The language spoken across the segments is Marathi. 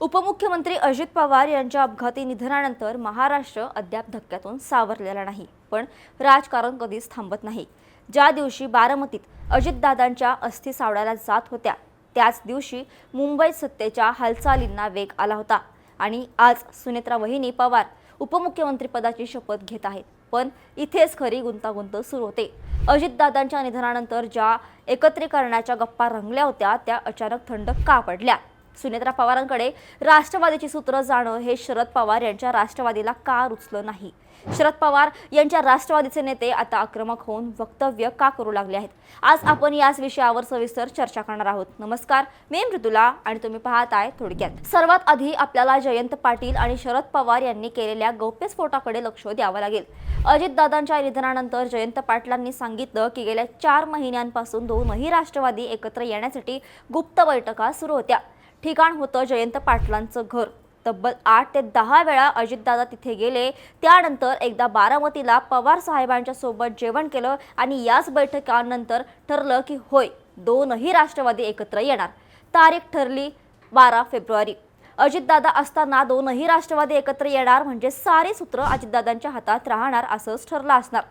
उपमुख्यमंत्री अजित पवार यांच्या अपघाती निधनानंतर महाराष्ट्र अद्याप धक्क्यातून सावरलेला नाही पण राजकारण कधीच थांबत नाही. ज्या दिवशी बारामतीत अजितदादांच्या अस्थि सावडायला जात होत्या त्याच दिवशी मुंबईत सत्तेच्या हालचालींना वेग आला होता आणि आज सुनेत्रा वहिनी पवार उपमुख्यमंत्रीपदाची शपथ घेत आहेत पण इथेच खरी गुंतागुंत सुरू होते. अजितदादांच्या निधनानंतर ज्या एकत्रीकरणाच्या गप्पा रंगल्या होत्या त्या अचानक थंड का पडल्या? सुनेत्रा पवारांकडे राष्ट्रवादीची सूत्र जाणं हे शरद पवार यांच्या राष्ट्रवादीला का रुचलं नाही? शरद पवार यांच्या राष्ट्रवादीचे नेते आता आक्रमक होऊन वक्तव्य का करू लागले आहेत? आज आपण याच विषयावर सविस्तर चर्चा करणार आहोत. नमस्कार मी मृदुला आणि तुम्ही पाहत आहे थोडक्यात. सर्वात आधी आपल्याला जयंत पाटील आणि शरद पवार यांनी केलेल्या गौप्यस्फोटाकडे लक्ष द्यावं लागेल. अजितदादांच्या निधनानंतर जयंत पाटलांनी सांगितलं की गेल्या चार महिन्यांपासून दोनही राष्ट्रवादी एकत्र येण्यासाठी गुप्त बैठका सुरू होत्या. ठिकाण होतं जयंत पाटलांचं घर. तब्बल आठ ते दहा वेळा अजितदादा तिथे गेले. त्यानंतर एकदा बारामतीला पवार साहेबांच्या सोबत जेवण केलं आणि याच बैठकानंतर ठरलं की होय दोनही राष्ट्रवादी एकत्र येणार. तारीख ठरली बारा फेब्रुवारी. अजितदादा असताना दोनही राष्ट्रवादी एकत्र येणार म्हणजे सारी सूत्र अजितदादांच्या हातात राहणार असंच ठरलं असणार.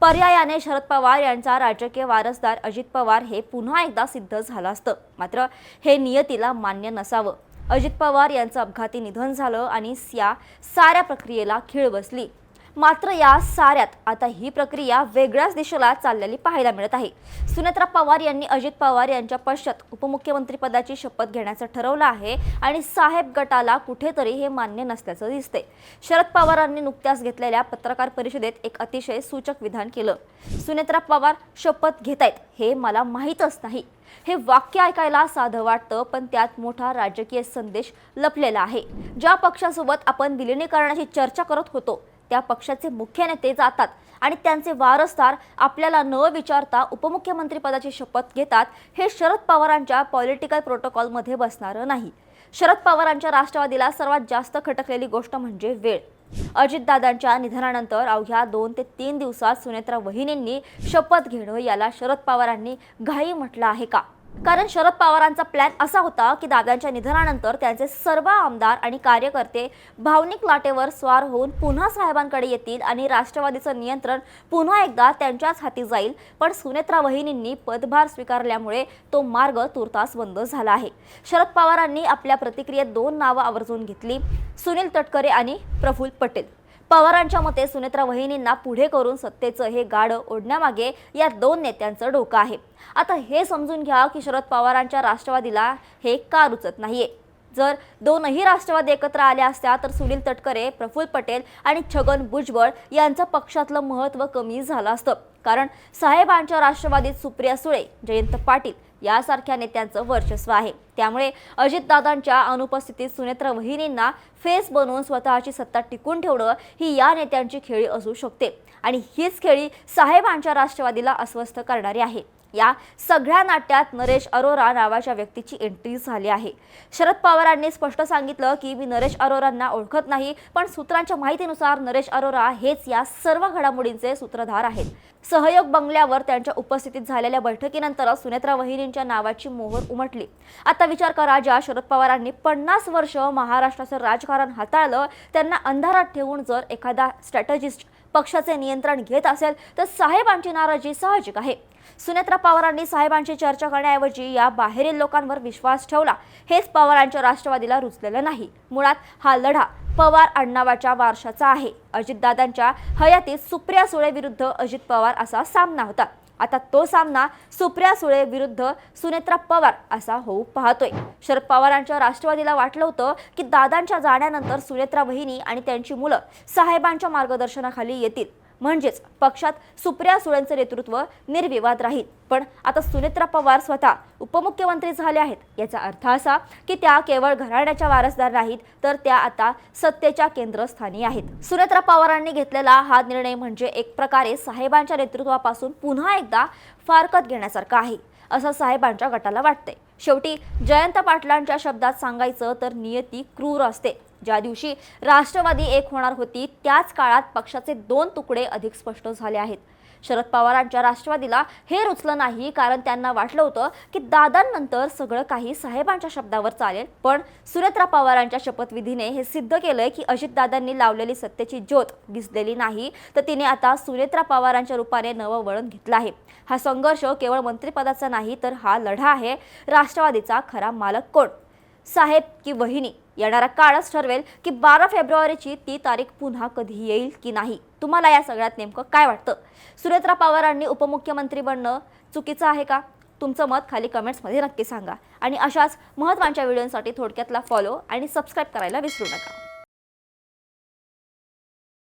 पर्यायाने शरद पवार यांचा राजकीय वारसदार अजित पवार हे पुन्हा एकदा सिद्ध झालं असतं. मात्र हे नियतीला मान्य नसावं. अजित पवार यांचं अपघाती निधन झालं आणि या साऱ्या प्रक्रियेला खीळ बसली. मात्र या साऱ्यात आता ही प्रक्रिया वेगळ्याच दिशेला चाललेली पाहायला मिळत आहे. सुनेत्रा पवार यांनी अजित पवार यांच्या पश्चात उपमुख्यमंत्रीपदाची शपथ घेण्याचं ठरवलं आहे आणि साहेब गटाला कुठेतरी हे मान्य नसल्याचं दिसते शरद पवारांनी नुकत्याच घेतलेल्या पत्रकार परिषदेत एक अतिशय सूचक विधान केलं. सुनेत्रा पवार शपथ घेतायत हे मला माहीतच नाही. हे वाक्य ऐकायला साधं वाटतं पण त्यात मोठा राजकीय संदेश लपलेला आहे. ज्या पक्षासोबत आपण विलिनीकरणाची चर्चा करत होतो त्या पक्षाचे मुख्य नेते जातात आणि त्यांचे वारसदार आपल्याला न विचारता उपमुख्यमंत्री पदाची शपथ घेतात हे शरद पवारांच्या पॉलिटिकल प्रोटोकॉलमध्ये बसणारं नाही. शरद पवारांच्या राष्ट्रवादीला सर्वात जास्त खटकलेली गोष्ट म्हणजे वेळ. अजितदादांच्या निधनानंतर अवघ्या दोन ते तीन दिवसात सुनेत्रा वहिनींनी शपथ घेणं याला शरद पवारांनी घाई म्हटलं आहे का? कारण शरद पवारांचा प्लॅन असा होता की दादांच्या निधनानंतर त्यांचे सर्व आमदार आणि कार्यकर्ते भावनिक लाटेवर स्वार होऊन पुन्हा साहेबांकडे येतील आणि राष्ट्रवादीचं नियंत्रण पुन्हा एकदा त्यांच्याच हाती जाईल. पण सुनेत्रा वहिनींनी पदभार स्वीकारल्यामुळे तो मार्ग तुर्तास बंद झाला आहे. शरद पवारांनी आपल्या प्रतिक्रियेत दोन नावं आवर्जून घेतली. सुनील तटकरे आणि प्रफुल्ल पटेल. पवारांच्या मते सुनेत्रा वहिनींना पुढे करून सत्तेचं हे गाडं ओढण्यामागे या दोन नेत्यांचं डोकं आहे. आता हे समजून घ्या की शरद पवारांच्या राष्ट्रवादीला हे का रुचत नाहीये. जर दोनही राष्ट्रवादी एकत्र आल्या असत्या तर सुनील तटकरे प्रफुल्ल पटेल आणि छगन भुजबळ यांचं पक्षातलं महत्त्व कमी झालं असतं. कारण साहेबांच्या राष्ट्रवादीत सुप्रिया सुळे जयंत पाटील यासारख्या नेत्यांचं वर्चस्व आहे. त्यामुळे अजितदादांच्या अनुपस्थितीत सुनेत्र वहिनींना फेस बनवून स्वतःची सत्ता टिकून ठेवणं ही या नेत्यांची खेळी असू शकते. आणि हीच खेळी साहेबांच्या राष्ट्रवादीला अस्वस्थ करणारी आहे. या सगळ्या नाट्यात नरेश अरोरा नावाच्या व्यक्तीची एंट्री झाली आहे. शरद पवारांनी स्पष्ट सांगितलं की मी नरेश अरोरांना ओळखत नाही पण सूत्रांच्या माहितीनुसार नरेश अरोरा हेच या सर्व घडामोडींचे सूत्रधार आहेत. सहयोग बंगल्यावर त्यांच्या उपस्थितीत झालेल्या बैठकीनंतर सुनेत्रा वहिनींच्या नावाची मोहर उमटली. आता विचार करा ज्या शरद पवारांनी पन्नास वर्ष महाराष्ट्राचं राजकारण हाताळलं त्यांना अंधारात ठेवून जर एखादा स्ट्रॅटजिस्ट पक्षाचे नियंत्रण घेत असेल तर साहेबांची नाराजी साहजिक आहे. सुनेत्रा पवारांनी साहेबांची चर्चा करण्याऐवजी या बाहेरील लोकांवर विश्वास ठेवला. हेच पवारांच्या राष्ट्रवादीला रुचलेलं नाही. मुळात हा लढा पवार अण्णावाच्या वारशाचा आहे. अजितदादांच्या हयातीत सुप्रिया सुळे विरुद्ध अजित पवार असा सामना होता. आता तो सामना सुप्रिया सुळे विरुद्ध सुनेत्रा पवार असा होऊ पाहतोय. शरद पवारांच्या राष्ट्रवादीला वाटलं होतं की दादांच्या जाण्यानंतर सुनेत्रा वहिनी आणि त्यांची मुलं साहेबांच्या मार्गदर्शनाखाली येतील. म्हणजेच पक्षात सुप्रिया सुळेंचं नेतृत्व निर्विवाद राहील. पण आता सुनेत्रा पवार स्वतः उपमुख्यमंत्री झाले आहेत. याचा अर्थ असा की त्या केवळ घराण्याच्या वारसदार नाहीत तर त्या आता सत्तेच्या केंद्रस्थानी आहेत. सुनेत्रा पवारांनी घेतलेला हा निर्णय म्हणजे एक प्रकारे साहेबांच्या नेतृत्वापासून पुन्हा एकदा फारकत घेण्यासारखा आहे असं साहेबांच्या गटाला वाटते शेवटी जयंत पाटलांच्या शब्दात सांगायचं तर नियती क्रूर असते. ज्या दिवशी राष्ट्रवादी एक होणार होती त्याच काळात पक्षाचे दोन तुकडे अधिक स्पष्ट झाले आहेत. शरद पवारांच्या राष्ट्रवादीला हे रुचलं नाही कारण त्यांना वाटलं होतं की दादांनंतर सगळं काही साहेबांच्या शब्दावर चालेल पण सुरेत्रा पवारांच्या शपथविधीने हे सिद्ध केलंय की अजितदादांनी लावलेली सत्तेची ज्योत दिसलेली नाही तर तिने आता सुरेत्रा पवारांच्या रूपाने नवं वळण घेतलं आहे. हा संघर्ष केवळ मंत्रिपदाचा नाही तर हा लढा आहे राष्ट्रवादीचा खरा मालक कोण? साहेब की वहिनी? येणारा काळच ठरवेल की बारा फेब्रुवारीची ती तारीख पुन्हा कधी येईल की नाही. तुम्हाला या सगळ्यात नेमकं काय वाटतं? सुनेत्रा पवारांनी उपमुख्यमंत्री बनणं चुकीचं आहे का? तुमचं मत खाली कमेंट्समध्ये नक्की सांगा. आणि अशाच महत्त्वाच्या व्हिडिओसाठी थोडक्यातला फॉलो आणि सबस्क्राईब करायला विसरू नका.